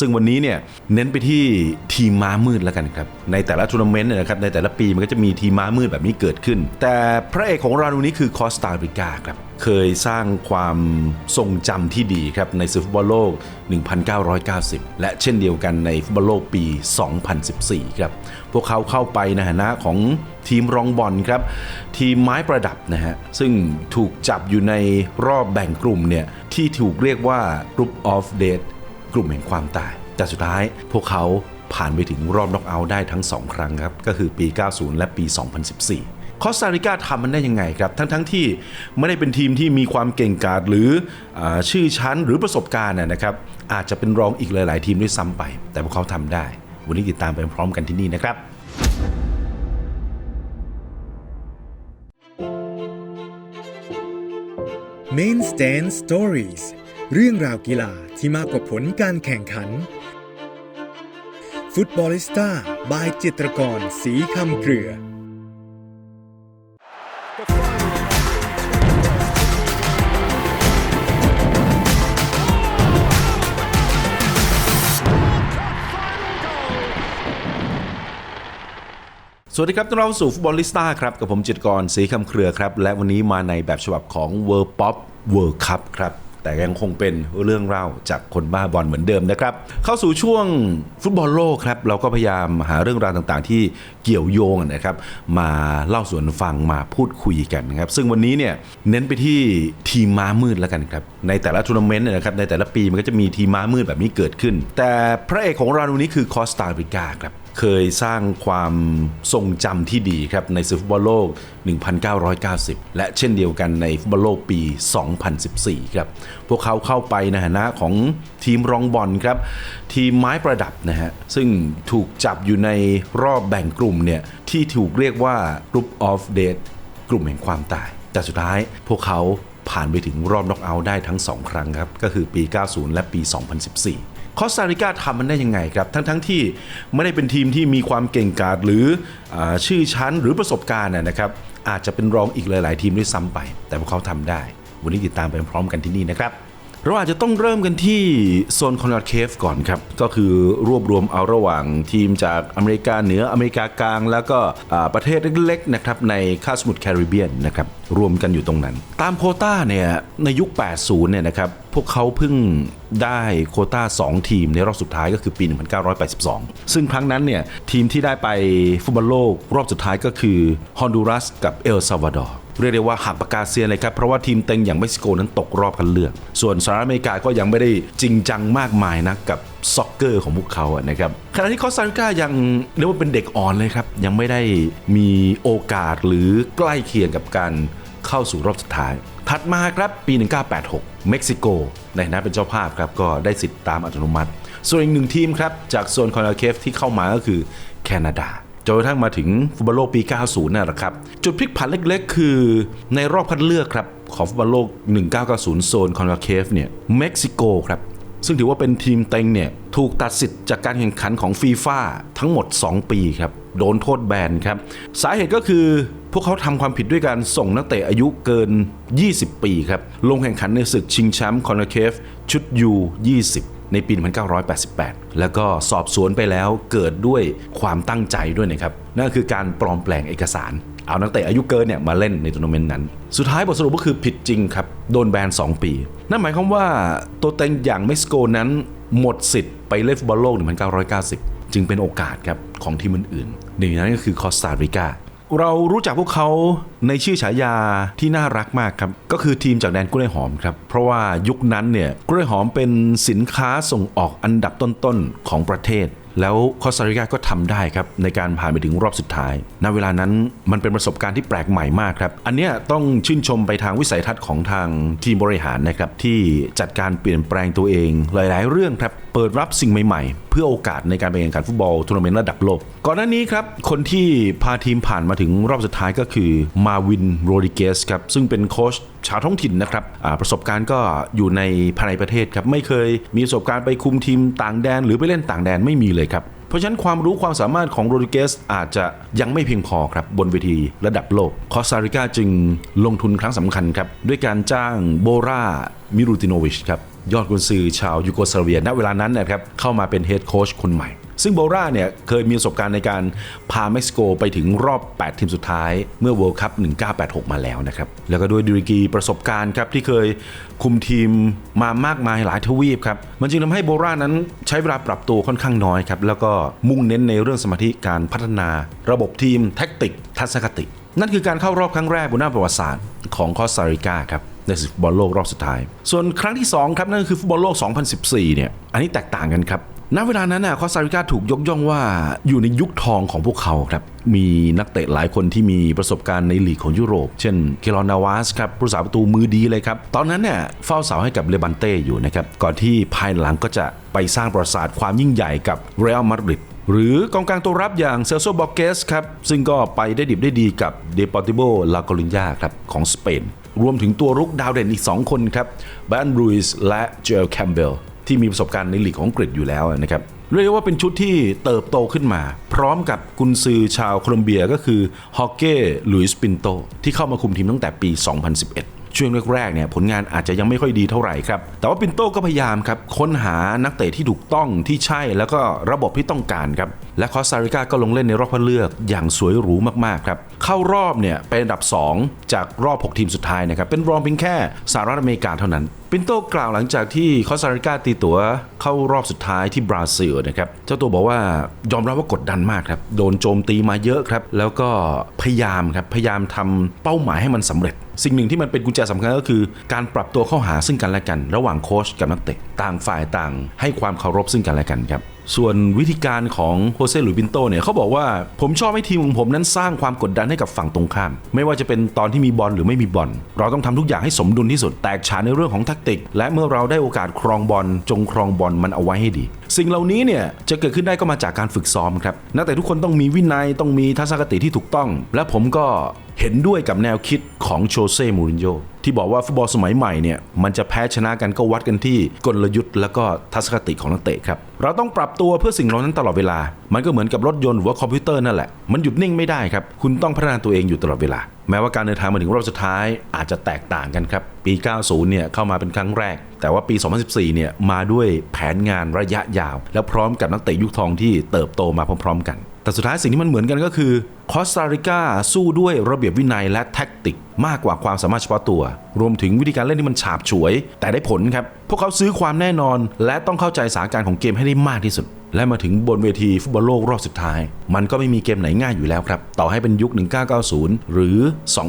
ซึ่งวันนี้เนี่ยเน้นไปที่ทีมม้ามืดแล้วกันครับ ในแต่ละทัวร์นาเมนต์เนยนะครับในแต่ละปีมันก็จะมีทีมม้ามืดแบบนี้เกิดขึ้น แต่พระเอกของเราวันนี้คือคอสตาริกาครับ เคยสร้างความทรงจำที่ดีครับในฟุตบอลโลก 1990 และเช่นเดียวกันในฟุตบอลโลกปี 2014 ครับ พวกเขาเข้าไปในฐานะของทีมรองบอลครับ ทีมไม้ประดับนะฮะซึ่งถูกจับอยู่ในรอบแบ่งกลุ่มเนี่ยที่ถูกเรียกว่า Group of Death กลุ่มแห่งความตาย แต่สุดท้ายพวกเขาผ่านไปถึงรอบน็อกเอาท์ได้ทั้ง 2 ครั้งครับ ก็คือปี 90 และปี 2014 คอสตาริกาทำมันได้ยังไงครับ ทั้งๆทที่ไม่ได้เป็นทีมที่มีความเก่งกาจหรืออชื่อชั้นหรือประสบการณ์นะนะครับ อาจจะเป็นรองอีกหลาย ๆ ทีมด้วยซ้ำไป แต่พวกเขาทำได้ วันนี้ติดตามไปพร้อมกันที่นี่นะครับ Main Stand Stories เรื่องราวกีฬาที่มากกว่าผลการแข่งขัน ฟุตบอลิสต้าบายจิตรกรสีคำเกลือ สวัสดีครับต้อนรับสู่ฟุตบอลลิสต้าครับ กับผมจิตรกรสีคำเครือครับ และวันนี้มาในแบบฉบับของ World Pop World Cup ครับ แต่ยังคงเป็นเรื่องเล่าจากคนบ้าบอลเหมือนเดิมนะครับ เข้าสู่ช่วงฟุตบอลโลกครับ เราก็พยายามหาเรื่องราวต่างๆ ที่เกี่ยวโยงนะครับ มาเล่าสู่กันฟังมาพูดคุยกันนะครับ ซึ่งวันนี้เนี่ยเน้นไปที่ทีมม้ามืดแล้วกันครับ ในแต่ละทัวร์นาเมนต์นยนะครับในแต่ละปีมันก็จะมีทีมม้ามืดแบบนี้เกิดขึ้น แต่พระเอกของเราวันนี้คือคอสตาริกาครับ เคยสร้างความทรงจำที่ดีครับในศึกฟุตบอลโลก 1990 และเช่นเดียวกันในฟุตบอลโลกปี 2014 ครับ พวกเขาเข้าไปในฐานะของทีมรองบอลครับ ทีมไม้ประดับนะฮะ ซึ่งถูกจับอยู่ในรอบแบ่งกลุ่มเนี่ย ที่ถูกเรียกว่า Group of Death กลุ่มแห่งความตาย แต่สุดท้ายพวกเขาผ่านไปถึงรอบน็อกเอาท์ได้ทั้ง 2 ครั้งครับ ก็คือปี 90 และปี 2014 คอสตาริกาทำมันได้ยังไงครับ ทั้งๆทที่ไม่ได้เป็นทีมที่มีความเก่งกาจหรืออชื่อชั้นหรือประสบการณ์นะครับอาจจะเป็นรองอีกหลาย ๆ ทีมด้วยซ้ำไป แต่พวกเขาทำได้ วันนี้ติดตามไปพร้อมกันที่นี่นะครับ เราอาจจะต้องเริ่มกันที่โซนคอนราดเคฟก่อนครับ ก็คือรวบรวมเอาระหว่างทีมจากอเมริกาเหนืออเมริกากลาง แล้วก็ประเทศเล็กๆนะครับในคาสมุทรแคริบเบียนนะครับรวมกันอยู่ตรงนั้น ตามโคต้าเนี่ยในยุค 80 เนี่ยนะครับพวกเขาเพิ่งได้โคต้า 2 ทีมในรอบสุดท้ายก็คือปี 1982 ซึ่งครั้งนั้นเนี่ยทีมที่ได้ไปฟุตบอลโลกรอบสุดท้ายก็คือฮอนดูรัสกับเอลซาวาดอร์ เรียกได้ว่าหักปากกาเซียนเลยครับ เพราะว่าทีมเต็งอย่างเม็กซิโกนั้นตกรอบคัดเลือก ส่วนสหรัฐอเมริกาก็ยังไม่ได้จริงจังมากมายนะกับซ็อกเกอร์ของพวกเขาอะนะครับขณะที่คอสตาริกายังเรียกว่าเป็นเด็กอ่อนเลยครับ ยังไม่ได้มีโอกาสหรือใกล้เคียงกับการเข้าสู่รอบสุดท้าย ถัดมาครับปี 1986 เม็กซิโก ในฐานะเป็นเจ้าภาพครับก็ได้สิทธิ์ตามอัตโนมัติ ส่วนอีกหนึ่งทีมครับจากโซนคอนคาเคฟที่เข้ามาก็คือแคนาดา จนกระทั่งมาถึงฟุตบอลโลกปี 90นั่นแหละครับ จุดพลิกผันเล็กๆ คือในรอบคัดเลือกครับของฟุตบอลโลก 1990 โซนคอนคาเคฟเนี่ยเม็กซิโกครับซึ่งถือว่าเป็นทีมเต็งเนี่ยถูกตัดสิทธิ์จากการแข่งขันของฟีฟ่าทั้งหมด 2 ปีครับ โดนโทษแบนครับ สาเหตุก็คือพวกเขาทำความผิดด้วยการส่งนักเตะอายุเกิน 20 ปีครับ ลงแข่งขันในศึกชิงแชมป์คอนคาเคฟชุด U20 ในปี 1988 แล้วก็สอบสวนไปแล้วเกิดด้วยความตั้งใจด้วยนะครับ นั่นคือการปลอมแปลงเอกสาร เอานักเตะอายุเกินเนี่ยมาเล่นในทัวร์นาเมนต์นั้น สุดท้ายบทสรุปก็คือผิดจริงครับ โดนแบน 2 ปี นั่นหมายความว่าตัวเต็งอย่างเม็กซิโกนั้นหมดสิทธิ์ไปเล่นฟุตบอลโลก 1990 จึงเป็นโอกาสครับของทีมอื่นๆหนึ่งในนั้นก็คือคอสตาริกา เรารู้จักพวกเขาในชื่อฉายาที่น่ารักมากครับ ก็คือทีมจากแดนกล้วยหอมครับ เพราะว่ายุคนั้นเนี่ยกล้วยหอมเป็นสินค้าส่งออกอันดับต้นๆของประเทศ แล้วคอสตาริกาก็ทำได้ครับ ในการผ่านไปถึงรอบสุดท้าย ณเวลานั้นมันเป็นประสบการณ์ที่แปลกใหม่มากครับ อันเนี้ยต้องชื่นชมไปทางวิสัยทัศน์ของทางทีมบริหารนะครับที่จัดการเปลี่ยนแปลงตัวเองหลาย ๆ เรื่องครับเปิดรับสิ่งใหม่ๆ เพื่อโอกาสในการไปแข่งขันฟุตบอลทัวร์นาเมนต์ระดับโลก ก่อนหน้านี้ครับ คนที่พาทีมผ่านมาถึงรอบสุดท้ายก็คือมาวินโรดิเกสครับ ซึ่งเป็นโค้ชชาวท้องถิ่นนะครับประสบการณ์ก็อยู่ในภายในประเทศครับ ไม่เคยมีประสบการณ์ไปคุมทีมต่างแดน หรือไปเล่นต่างแดนไม่มีเลยครับเพราะฉะนั้นความรู้ความสามารถของโรดิเกสอาจจะยังไม่เพียงพอครับ บนเวทีระดับโลก คอสตาริกาจึงลงทุนครั้งสำคัญครับ ด้วยการจ้างโบรามิรูติโนวิชครับ ยอดกุนซือชาวยูโกสลาเวียณเวลานั้นนะครับเข้ามาเป็นเฮดโค้ชคนใหม่ ซึ่งโบราเนี่ยเคยมีประสบการณ์ในการพาเม็กซิโกไปถึงรอบ 8 ทีมสุดท้ายเมื่อ World Cup 1986 มาแล้วนะครับ แล้วก็ด้วยดีกีประสบการณ์ครับที่เคยคุมทีมมามากมายหลายทวีปครับ มันจึงทำให้โบรานั้นใช้เวลาปรับตัวค่อนข้างน้อยครับแล้วก็มุ่งเน้นในเรื่องสมาธิการพัฒนาระบบทีมแท็กติกทัศนคติ นั่นคือการเข้ารอบครั้งแรกบนหน้าประวัติศาสตร์ของคอสตาริกาครับ ในศึกฟุตบอลโลกรอบสุดท้าย ส่วนครั้งที่ 2 ครับ นั่นก็คือฟุตบอลโลก 2014 เนี่ย อันนี้แตกต่างกันครับณเวลานั้นน่ะคอสตาริกาถูกยกย่องว่าอยู่ในยุคทองของพวกเขาครับ มีนักเตะหลายคนที่มีประสบการณ์ในลีกของยุโรป เช่น เคลอนนาวาสครับผู้สาประตูมือดีเลยครับ ตอนนั้นเนี่ยเฝ้าเสาให้กับเลบันเต้อยู่นะครับ ก่อนที่ภายหลังก็จะไปสร้างประวัติศาสตร์ความยิ่งใหญ่กับเรอัลมาดริด หรือกองกลางตัวรับอย่างเซลโซบอเกสครับ ซึ่งก็ไปได้ดิบได้ดีกับเดปอติโบลาโกลินยาครับของสเปน รวมถึงตัวรุกดาวเด่นอีก 2 คนครับแบนบรูสและเจลแคมเบลที่มีประสบการณ์ในลีกของอังกฤษอยู่แล้วนะครับเรียกได้ว่าเป็นชุดที่เติบโตขึ้นมา พร้อมกับกุนซือชาวโคลอมเบียก็คือฮอกเก้ลุยส์ปินโตที่เข้ามาคุมทีมตั้งแต่ปี 2011 ช่วงแรกๆเนี่ยผลงานอาจจะยังไม่ค่อยดีเท่าไหร่ครับ แต่ว่าปินโตก็พยายามครับค้นหานักเตะที่ถูกต้องที่ใช่แล้วก็ระบบที่ต้องการครับ และคอสตาริกาก็ลงเล่นในรอบคัดเลือกอย่างสวยหรูมากๆครับ เข้ารอบเนี่ยเป็นอันดับ 2 จากรอบ 6 ทีมสุดท้ายนะครับ เป็นรองเพียงแค่สหรัฐอเมริกาเท่านั้น ปินโตกล่าวหลังจากที่คอสตาริกาตีตัวเข้ารอบสุดท้ายที่บราซิลนะครับเจ้าตัวบอกว่ายอมรับว่ากดดันมากครับ โดนโจมตีมาเยอะครับ แล้วก็พยายามครับ พยายามทำเป้าหมายให้มันสำเร็จ สิ่งหนึ่งที่มันเป็นกุญแจสำคัญก็คือการปรับตัวเข้าหาซึ่งกันและกัน ระหว่างโค้ชกับนักเตะต่างฝ่ายต่าง ให้ความเคารพซึ่งกันและกันครับ ส่วนวิธีการของโฮเซ่หลุยส์ปินโตเนี่ยเขาบอกว่าผมชอบให้ทีมของผมนั้นสร้างความกดดันให้กับฝั่งตรงข้าม ไม่ว่าจะเป็นตอนที่มีบอลหรือไม่มีบอลเราต้องทำทุกอย่างให้สมดุลที่สุดแตกฉานในเรื่องของแทคติก และเมื่อเราได้โอกาสครองบอลจงครองบอลมันเอาไว้ให้ดี สิ่งเหล่านี้เนี่ยจะเกิดขึ้นได้ก็มาจากการฝึกซ้อมครับนักเตะทุกคนต้องมีวินัยต้องมีทัศนคติที่ถูกต้อง และผมก็เห็นด้วยกับแนวคิดของโชเซ่มูรินโญ่ ที่บอกว่าฟุตบอลสมัยใหม่เนี่ยมันจะแพ้ชนะกันก็วัดกันที่กลยุทธ์แล้วก็ทัศนคติของนักเตะครับ เราต้องปรับตัวเพื่อสิ่งเหล่านั้นตลอดเวลา มันก็เหมือนกับรถยนต์หรือว่าคอมพิวเตอร์นั่นแหละ มันหยุดนิ่งไม่ได้ครับ คุณต้องพัฒนาตัวเองอยู่ตลอดเวลา แม้ว่าการเดินทางมาถึงรอบสุดท้ายอาจจะแตกต่างกันครับ ปี 90 เนี่ยเข้ามาเป็นครั้งแรก แต่ว่าปี 2014 เนี่ยมาด้วยแผนงานระยะยาว และพร้อมกับนักเตะยุคทองที่เติบโตมาพร้อม ๆ กัน แต่สุดท้ายสิ่งที่มันเหมือนกันก็คือคอสตาริกาสู้ด้วยระเบียบวินัยและแท็กติก มากกว่าความสามารถเฉพาะตัว รวมถึงวิธีการเล่นที่มันฉาบฉวย แต่ได้ผลครับ พวกเขาซื้อความแน่นอน และต้องเข้าใจสถานการณ์ของเกมให้ได้มากที่สุด และมาถึงบนเวทีฟุตบอลโลกรอบสุดท้าย มันก็ไม่มีเกมไหนง่ายอยู่แล้วครับ ต่อให้เป็นยุค 1990 หรือ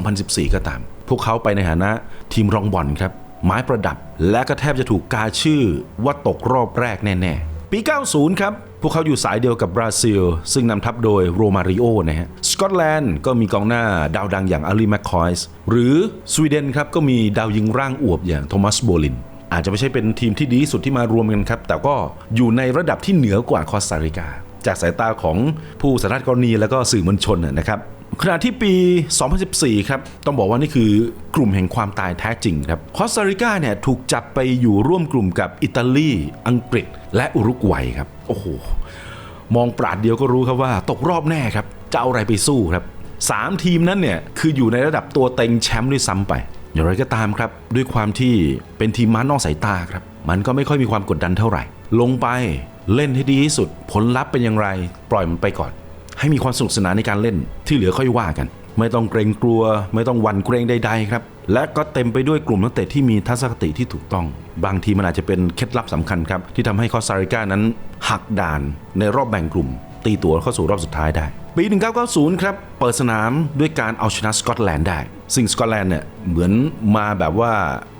2014 ก็ตาม พวกเขาไปในฐานะทีมรองบอลครับไม้ประดับ และก็แทบจะถูกกาชื่อว่าตกรอบแรกแน่ๆปี 90 ครับ พวกเขาอยู่สายเดียวกับบราซิล ซึ่งนำทัพโดยโรมาริโอนะฮะ สกอตแลนด์ก็มีกองหน้าดาวดังอย่างอาลีแมคคอยส์หรือสวีเดนครับก็มีดาวยิงร่างอวบอย่างโทมัสโบลิน อาจจะไม่ใช่เป็นทีมที่ดีสุดที่มารวมกันครับ แต่ก็อยู่ในระดับที่เหนือกว่าคอสตาริกา จากสายตาของผู้สันทัดกรณีและก็สื่อมวลชนนะนะครับขณะที่ปี 2014 ครับ ต้องบอกว่านี่คือกลุ่มแห่งความตายแท้จริงครับคอสตาริกาเนี่ยถูกจับไปอยู่ร่วมกลุ่มกับอิตาลี อังกฤษ และอุรุกวัยครับ โอ้โห มองปราดเดียวก็รู้ครับว่า ตกรอบแน่ครับ จะเอาอะไรไปสู้ครับ 3 ทีมนั้นเนี่ย คืออยู่ในระดับตัวเต็งแชมป์ด้วยซ้ำไป อย่างไรก็ตามครับ ด้วยความที่เป็นทีมม้านอกสายตาครับ มันก็ไม่ค่อยมีความกดดันเท่าไหร่ ลงไปเล่นให้ดีที่สุด ผลลัพธ์เป็นอย่างไร ปล่อยมันไปก่อน ให้มีความสนุกสนานในการเล่นที่เหลือค่อยว่ากัน ไม่ต้องเกรงกลัว ไม่ต้องหวั่นเกรงใดๆครับ และก็เต็มไปด้วยกลุ่มนักเตะที่มีทัศนคติที่ถูกต้อง บางทีมันอาจจะเป็นเคล็ดลับสำคัญครับ ที่ทำให้คอสตาริกานั้นหักด่านในรอบแบ่งกลุ่ม ตีตัวเข้าสู่รอบสุดท้ายได้ ปี 1990 ครับ เปิดสนามด้วยการเอาชนะสกอตแลนด์ได้ซึ่งสกอตแลนด์เนี่ยเหมือนมาแบบว่า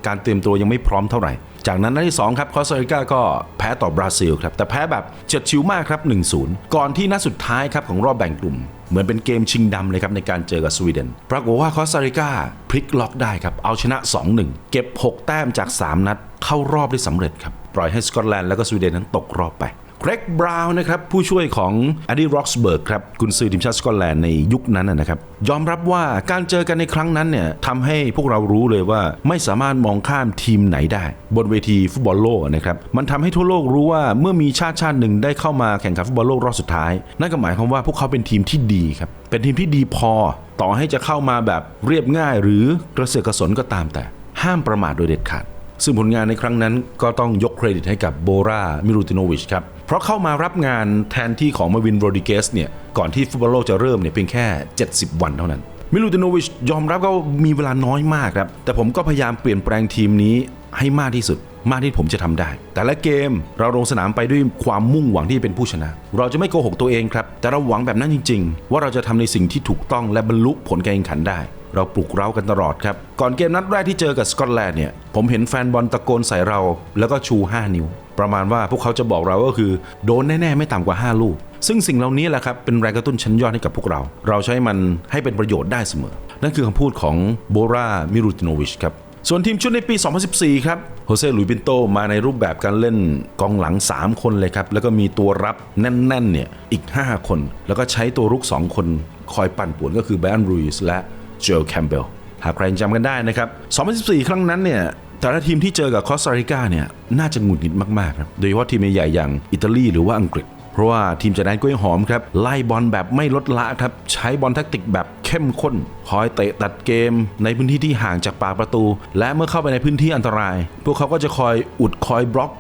การเตรียมตัวยังไม่พร้อมเท่าไหร่ จากนั้นนัดที่ 2 ครับคอสตาริกาก็แพ้ต่อบราซิลครับ แต่แพ้แบบเจ็ดชิวมากครับ 1-0 ก่อนที่นัดสุดท้ายครับของรอบแบ่งกลุ่ม เหมือนเป็นเกมชิงดำเลยครับในการเจอกับสวีเดน ปรากฏว่าคอสตาริกาพลิกล็อกได้ครับ เอาชนะ 2-1 เก็บ 6 แต้มจาก 3 นัด เข้ารอบได้สำเร็จครับ ปล่อยให้สกอตแลนด์แล้วก็สวีเดนนั้นตกรอบไป เกรกบราวน์นะครับผู้ช่วยของอดีร็อกสเบิร์กครับกุนซือทีมชาติสกอตแลนด์ในยุคนั้นนะนะครับยอมรับว่าการเจอกันในครั้งนั้นเนี่ยทำให้พวกเรารู้เลยว่าไม่สามารถมองข้ามทีมไหนได้ บนเวทีฟุตบอลโลกนะครับมันทำให้ทั่วโลกรู้ว่าเมื่อมีชาติชาติหนึ่งได้เข้ามาแข่งขันฟุตบอลโลกรอบสุดท้าย นั่นก็หมายความว่าพวกเขาเป็นทีมที่ดีครับเป็นทีมที่ดีพอ ต่อให้จะเข้ามาแบบเรียบง่าย หรือกระเสือกกระสนก็ตามแต่ ห้ามประมาทโดยเด็ดขาด ซึ่งผลงานในครั้งนั้นก็ต้องยกเครดิตให้กับโบรามิรูติโนวิชครับ เพราะเข้ามารับงานแทนที่ของมาวินโรดิเกสเนี่ย ก่อนที่ฟุตบอลโลกจะเริ่มเนี่ยเพียงแค่ 70 วันเท่านั้น มิลูติโนวิชยอมรับก็มีเวลาน้อยมากครับ แต่ผมก็พยายามเปลี่ยนแปลงทีมนี้ให้มากที่สุดมากที่ผมจะทำได้ แต่ละเกมเราลงสนามไปด้วยความมุ่งหวังที่จะเป็นผู้ชนะ เราจะไม่โกหกตัวเองครับ แต่เราหวังแบบนั้นจริง ๆ ว่าเราจะทำในสิ่งที่ถูกต้องและบรรลุผลการแข่งขันได้ เราปลุกเร้ากันตลอดครับ ก่อนเกมนัดแรกที่เจอกับสกอตแลนด์เนี่ยผมเห็นแฟนบอลตะโกนใส่เรา แล้วก็ชู 5 นิ้ว ประมาณว่าพวกเขาจะบอกเราก็คือ โดนแน่ ๆ ไม่ต่ำกว่า 5 ลูก ซึ่งสิ่งเหล่านี้แหละครับเป็นแรงกระตุ้นชั้นยอดให้กับพวกเรา เราใช้มันให้เป็นประโยชน์ได้เสมอ นั่นคือคำพูดของโบรามิรูติโนวิชครับส่วนทีมชุดในปี 2014 ครับ โฮเซ่ หลุยปินโต มาในรูปแบบการเล่นกองหลัง 3 คนเลยครับ แล้วก็มีตัวรับแน่น ๆ เนี่ย อีก 5 คน แล้วก็ใช้ตัวรุก 2 คน คอยปั่นป่วนก็คือแบรนรูสและ เจลแคมเบลหากใครยังจำกันได้นะครับ 2014 ครั้งนั้นเนี่ยแต่ละทีมที่เจอกับคอสตาริกาเนี่ยน่าจะหงุดหงิดมากๆครับโดยเฉพาะทีมใหญ่ๆอย่างอิตาลีหรือว่าอังกฤษ เพราะว่าทีมจากแดนกล้วยหอมครับ ไล่บอลแบบไม่ลดละครับ ใช้บอลแทคติกแบบเข้มข้น คอยเตะตัดเกม ในพื้นที่ที่ห่างจากปากประตู และเมื่อเข้าไปในพื้นที่อันตราย พวกเขาก็จะคอยอุดคอยบล็อก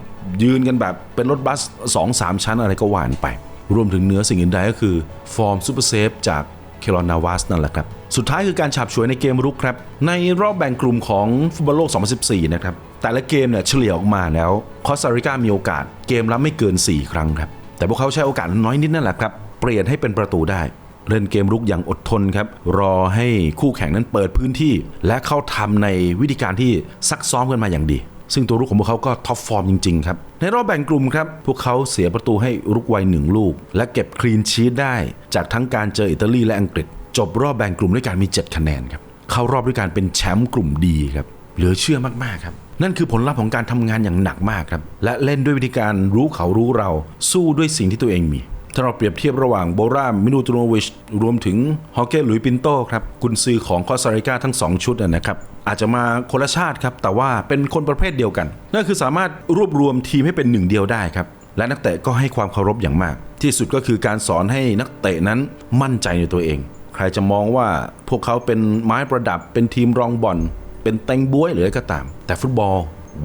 ยืนกันแบบเป็นรถบัส 2-3 ชั้นอะไรก็หวานไป รวมถึงเนื้อสิ่งอื่นใดก็คือฟอร์มซูเปอร์เซฟจากเคลอนนาวาสนั่นแหละครับ สุดท้ายคือการฉาบฉวยในเกมรุกครับ ในรอบแบ่งกลุ่มของฟุตบอลโลก 2014 นะครับ แต่ละเกมเนี่ยเฉลี่ยออกมาแล้ว คอสตาริกามีโอกาสเกมละไม่เกิน 4 ครั้งครับ แต่พวกเขาใช้โอกาสน้อยนิดนั่นแหละครับ เปลี่ยนให้เป็นประตูได้ เล่นเกมรุกอย่างอดทนครับ รอให้คู่แข่งนั้นเปิดพื้นที่ และเข้าทำในวิธีการที่ซักซ้อมกันมาอย่างดี ซึ่งตัวรุกของพวกเขาก็ท็อปฟอร์มจริงๆครับ ในรอบแบ่งกลุ่มครับ พวกเขาเสียประตูให้อุรุกวัยหนึ่งลูก และเก็บคลีนชีตได้ จากทั้งการเจออิตาลีและอังกฤษ จบรอบแบ่งกลุ่มด้วยการมี 7 คะแนนครับเข้ารอบด้วยการเป็นแชมป์กลุ่มดีครับเหลือเชื่อมากๆครับนั่นคือผลลัพธ์ของการทำงานอย่างหนักมากครับ และเล่นด้วยวิธีการรู้เขารู้เรา สู้ด้วยสิ่งที่ตัวเองมี ถ้าเราเปรียบเทียบระหว่างโบรามินูตโนวิช รวมถึงฮอเก้หลุยปินโตครับ กุนซือของคอสตาริกาทั้ง 2 ชุดนะครับ อาจจะมาคนละชาติครับ แต่ว่าเป็นคนประเภทเดียวกัน นั่นคือสามารถรวบรวมทีมให้เป็นหนึ่งเดียวได้ครับ และนักเตะก็ให้ความเคารพอย่างมาก ที่สุดก็คือการสอนให้นักเตะนั้นมั่นใจในตัวเอง รจะมองว่าพวกเขาเป็นไม้ประดับ เป็นทีมรองบอล เป็นเต็งบ้วยหรืออะไรก็ตาม แต่ฟุตบอล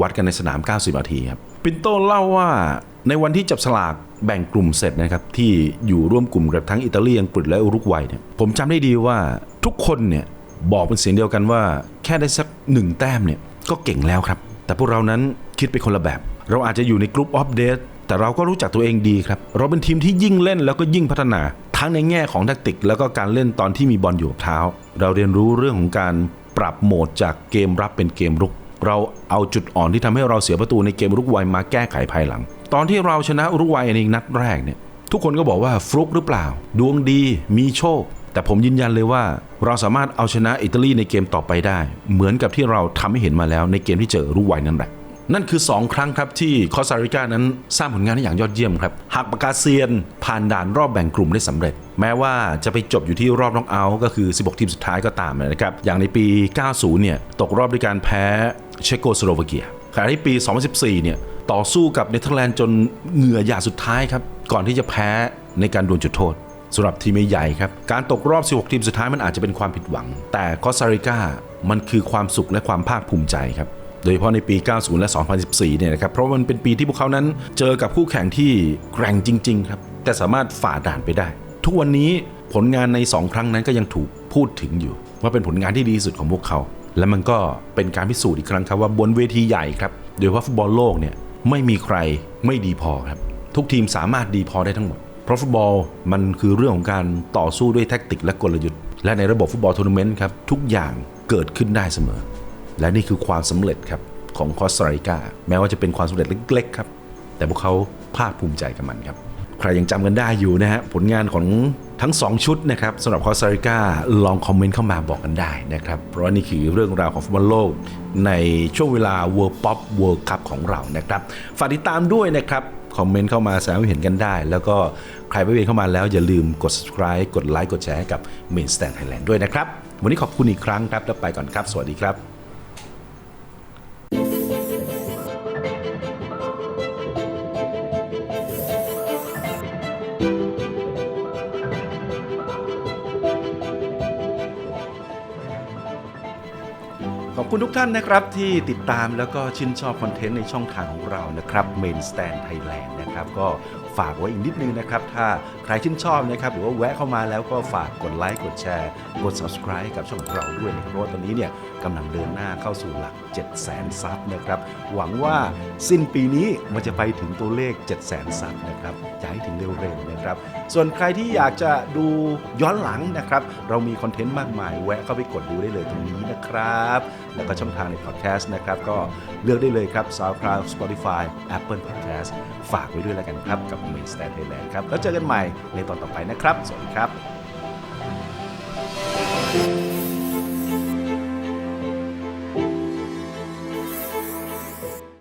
วัดกันในสนาม 90 นาทีครับ ปินโตเล่าว่าในวันที่จับสลากแบ่งกลุ่มเสร็จนะครับ ที่อยู่ร่วมกลุ่มกับทั้งอิตาลีอังกฤษและอุรุกวัยเนี่ยผมจำได้ดีว่าทุกคนเนี่ยบอกเป็นเสียงเดียวกันว่า แค่ได้สักหนึ่งแต้มเนี่ยก็เก่งแล้วครับ แต่พวกเรานั้นคิดไปคนละแบบ เราอาจจะอยู่ในกลุ่มออฟเดตแต่เราก็รู้จักตัวเองดีครับ เราเป็นทีมที่ยิ่งเล่นแล้วก็ยิ่งพัฒนา ทั้งในแง่ของแทคติก แล้วก็การเล่นตอนที่มีบอลอยู่กับเท้า เราเรียนรู้เรื่องของการปรับโหมดจากเกมรับเป็นเกมรุก เราเอาจุดอ่อนที่ทำให้เราเสียประตูในเกมอุรุกวัยมาแก้ไขภายหลัง ตอนที่เราชนะอุรุกวัยในนัดแรกเนี่ยทุกคนก็บอกว่าฟลุกหรือเปล่า ดวงดีมีโชค แต่ผมยืนยันเลยว่า เราสามารถเอาชนะอิตาลีในเกมต่อไปได้ เหมือนกับที่เราทำให้เห็นมาแล้วในเกมที่เจอรุกวัยนั่นแหละ นั่นคือ 2 ครั้งครับที่คอสตาริกานั้นสร้างผลงานได้อย่างยอดเยี่ยมครับหากปากกาเซียนผ่านด่านรอบแบ่งกลุ่มได้สำเร็จ แม้ว่าจะไปจบอยู่ที่รอบน็อกเอาท์ก็คือ 16 ทีมสุดท้ายก็ตามนะครับ อย่างในปี 90 เนี่ย ตกรอบด้วยการแพ้เชโกสโลวาเกียขณะที่ปี 2014 เนี่ย ต่อสู้กับเนเธอร์แลนด์จนเหงื่อหยาดสุดท้ายครับ ก่อนที่จะแพ้ในการดวลจุดโทษสำหรับทีมใหญ่ครับ การตกรอบ 16 ทีมสุดท้ายมันอาจจะเป็นความผิดหวัง แต่คอสตาริกามันคือความสุขและความภาคภูมิใจครับ โดยเฉพาะในปี 90 และ 2014 เนี่ยนะครับ เพราะมันเป็นปีที่พวกเขานั้นเจอกับคู่แข่งที่แกร่งจริง ๆ ครับ แต่สามารถฝ่าด่านไปได้ ทุกวันนี้ผลงานใน 2 ครั้งนั้นก็ยังถูกพูดถึงอยู่ ว่าเป็นผลงานที่ดีสุดของพวกเขา และมันก็เป็นการพิสูจน์อีกครั้งครับว่าบนเวทีใหญ่ครับโดยเฉพาะฟุตบอลโลกเนี่ยไม่มีใครไม่ดีพอครับทุกทีมสามารถดีพอได้ทั้งหมด เพราะฟุตบอลมันคือเรื่องของการต่อสู้ด้วยแท็กติกและกลยุทธ์ และในระบบฟุตบอลทัวร์นาเมนต์ครับทุกอย่างเกิดขึ้นได้เสมอ และนี่คือความสำเร็จครับของคอสตาริกาแม้ว่าจะเป็นความสำเร็จเล็กๆครับ แต่พวกเขาภาคภูมิใจกับมันครับ ใครยังจำกันได้อยู่นะฮะผลงานของทั้ง 2 ชุดนะครับสำหรับคอสตาริกาลองคอมเมนต์เข้ามาบอกกันได้นะครับ เพราะว่านี่คือเรื่องราวของฟุตบอลโลก ในช่วงเวลา World Pop World Cup ของเรานะครับฝากติดตามด้วยนะครับคอมเมนต์เข้ามาแสดงความเห็นกันได้ แล้วก็ใครไม่เวียนเข้ามาแล้วอย่าลืมกด subscribe กดไลค์กดแชร์ให้กับ Main Stand Thailand ด้วยนะครับ วันนี้ขอบคุณอีกครั้งครับ แล้วไปก่อนครับ สวัสดีครับ คุณคุณทุกท่านนะครับที่ติดตามแล้วก็ชื่นชอบคอนเทนต์ในช่องทางของเรานะครับ Main Stand Thailand นะครับ ก็ ฝากไว้อีกนิดนึงนะครับ ถ้าใครชื่นชอบนะครับ หรือว่าแวะเข้ามาแล้วก็ฝากกดไลค์กดแชร์ กด subscribe กับช่องของเราด้วยนะครับเพราะว่าตอนนี้เนี่ยกำลังเดินหน้าเข้าสู่หลัก 7 0 0 0 0 0ซับนะครับ หวังว่าสิ้นปีนี้มันจะไปถึงตัวเลข7 0 0 0 0 0ซับนะครับจะให้ถึงเร็วๆนะครับ ส่วนใครที่อยากจะดูย้อนหลังนะครับ เรามีคอนเทนต์มากมาย แวะเข้าไปกดดูได้เลยตรงนี้นะครับ แล้วก็ช่องทางในพอดแคสต์นะครับ ก็เลือกได้เลยครับ SoundCloud Spotify Apple Podcast ฝากไว้ด้วยแล้วกันครับกับ Main Stand Thailand ครับ แล้วเจอกันใหม่ในตอนต่อไปนะครับ สวัสดีครับ